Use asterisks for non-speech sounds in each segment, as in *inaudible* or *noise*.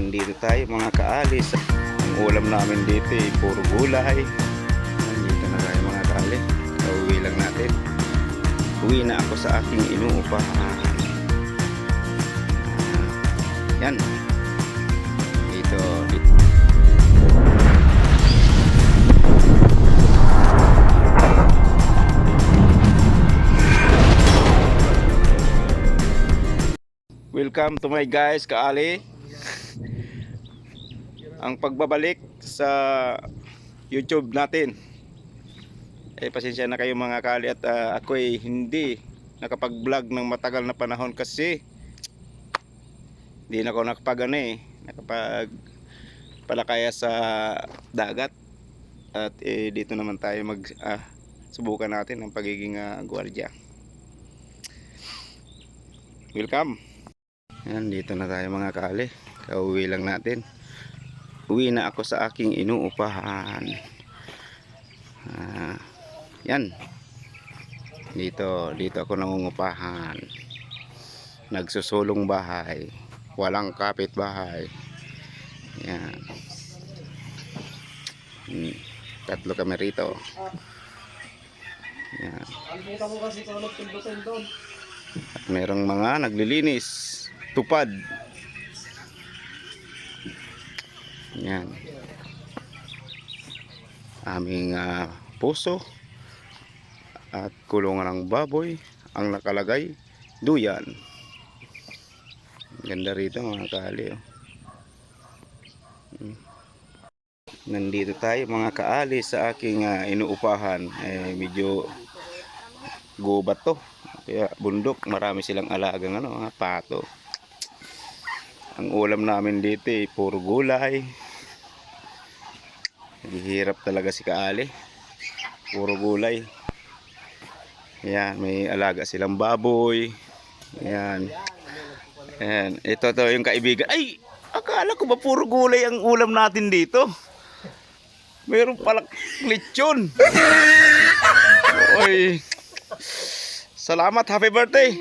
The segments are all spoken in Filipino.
Nandito tayo mga kaalis. Ang ulam namin dito ay puro gulay. Nandito na tayo mga kaali. Kauwi lang natin. Uwi na ako sa aking inuupahan. Ah, yan. Dito, dito. Welcome to my guys, kaali. Ang pagbabalik sa YouTube natin. Eh pasensya na kayo mga kaali at ah, ako ay hindi nakapag-vlog ng matagal na panahon kasi hindi na ako nakapag ano eh, nakapag palakaya sa dagat. At eh, dito naman tayo mag ah, subukan natin ang pagiging ah, gwardiya. Welcome. Yan, dito na tayo mga kali. Kauwi lang natin. Uwi na ako sa aking inuupahan. Ah, yan. Dito, dito ako nangungupahan. Nagsusulong bahay. Walang kapit bahay. Yan. Hmm, Tatlo kami rito. Yan. At merong mga naglilinis. Tupad. Yan. Aming ah, puso at kulungan ng baboy ang nakalagay duyan. Ganda rito mga kaali. Oh. Mm. Nandito tayo mga kaali sa aking ah, inuupahan. Eh, medyo gubat to. Kaya bundok, marami silang alagang ano, mga pato. Ang ulam namin dito ay puro gulay. Naghihirap talaga si Kaali. Puro gulay. Yan, may alaga silang baboy. Yan. Yan, ito to yung kaibigan. Ay, akala ko ba puro gulay ang ulam natin dito? Meron palang lechon. Oy. Salamat, happy birthday.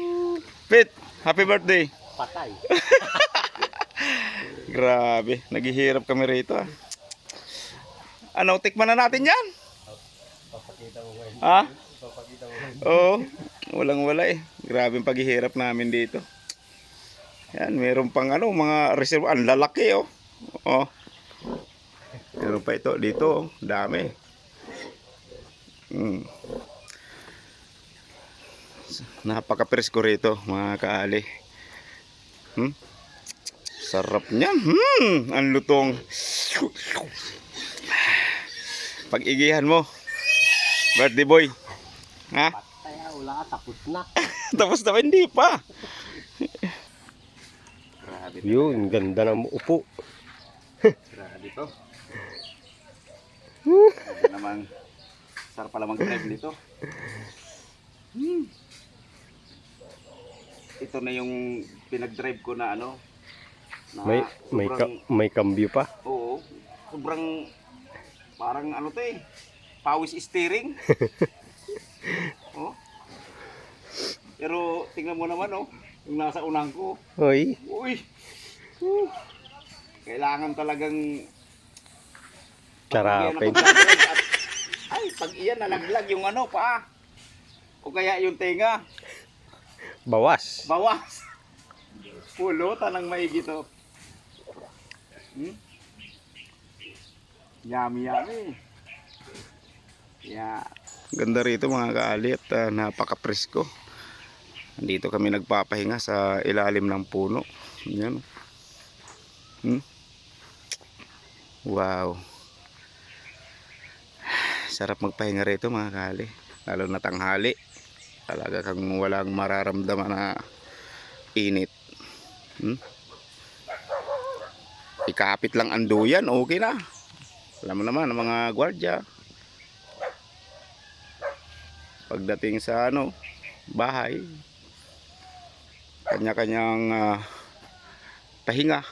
Pit, happy birthday. Patay. *laughs* Grabe, naghihirap kami rito ah. Ano, tikman na natin yan? Papakita mo ngayon. Ha? Papakita mo Oo, walang wala eh. Grabe ang paghihirap namin dito. Yan, meron pang ano, mga reserve. Ang lalaki oh. Oh. Meron pa ito dito, oh. dami. Hmm. Napaka-presko rito, mga kaali. Hmm? Sarap niyan. Hmm, ang lutong. Pag-igihan mo. Birthday boy. Ha? Wala *laughs* tapos na. Tapos na? Hindi pa. Yun, ganda ng upo. Grabe to. Grabe namang sarap pala mag-drive nito. Hmm. Ito na yung pinag-drive ko na ano. Na May may ka, may cambio pa. Oo. Sobrang parang ano to eh. Pawis steering. *laughs* oh. Pero tingnan mo naman oh. Yung nasa unang ko. Hoy, Uy. Kailangan talagang charapin. Ay, pag iyan nalaglag yung ano pa. O kaya yung tenga, Bawas. bawas. Pulutan ng maigi to. Hmm? Yummy, yummy. Yeah. Ganda rito mga kaali at uh, napaka-presko. Dito kami nagpapahinga sa ilalim ng puno. Yan. Hmm? Wow. Sarap magpahinga rito mga kaali. Lalo na tanghali. Talaga kang walang mararamdaman na init. Hmm? Ikapit lang ang duyan, okay na. Alam mo naman ang mga gwardiya. Pagdating sa ano, bahay, kanya-kanyang ah, uh, tahinga.